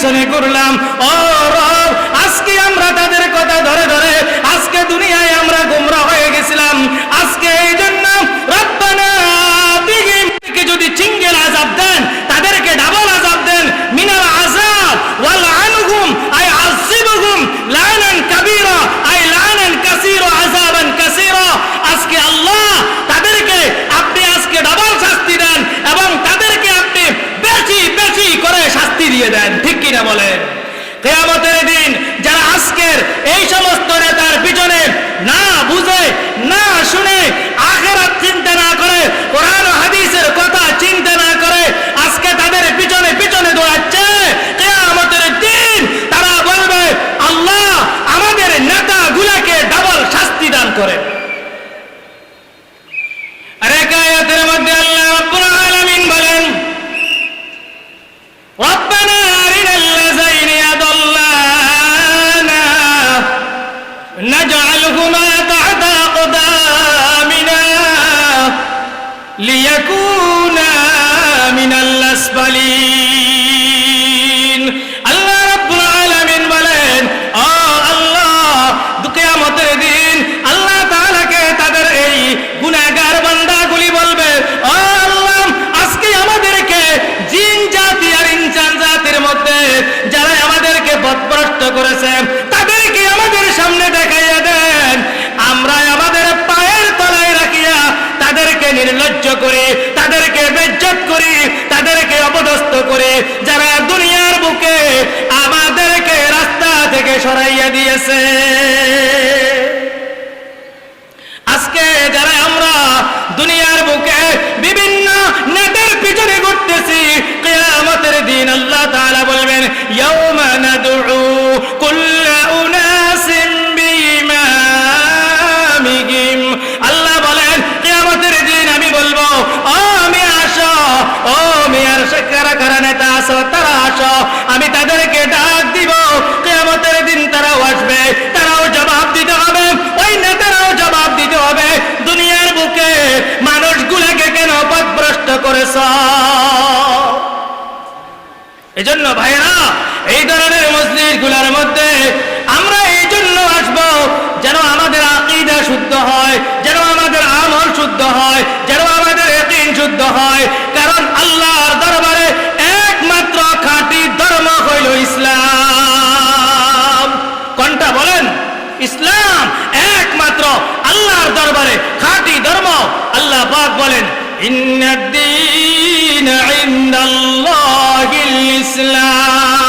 পিছনে ঘুরলাম ও রব, আজকে আমরা তাদের কথা ধরে ধরে, আজকে দুনিয়ায় আমরা গুমরা হয়ে গেছিলাম। আজকে এই জন্য রব্বানা যদি চিঙ্গের আজাব দেন কেয়ামতের দিন যারা আজকের এই সমস্ত নেতার পিছনে না বুঝে না শুনে نجعلهما تحت أقدامنا ليكونا من الأسفلين যারা দুনিয়ার বুকে আমাদেরকে রাস্তা থেকে সরাইয়া দিয়েছে। আজকে যারা আমরা দুনিয়ার বুকে বিভিন্ন নেতার পিছনে ঘুরতেছি, কেয়ামতের দিন আল্লাহ তাআলা বলবেন, ইয়াউমা নাদউ এজন্য ভাইরা এই ধরনের মসজিদগুলার মধ্যে আমরা এই জন্য আসব যেন আমাদের আকিদা শুদ্ধ হয়, যেন আমাদের আমল শুদ্ধ হয়, যেন আমাদের একিন শুদ্ধ হয়। কারণ আল্লাহর দরবারে একমাত্র খাঁটি ধর্ম হইল ইসলাম। কোনটা বলেন? ইসলাম একমাত্র আল্লাহর দরবারে খাঁটি ধর্ম। আল্লাহ পাক বলেন, ইন্নাদ্দীন ইনদাল্লাহিল Islam.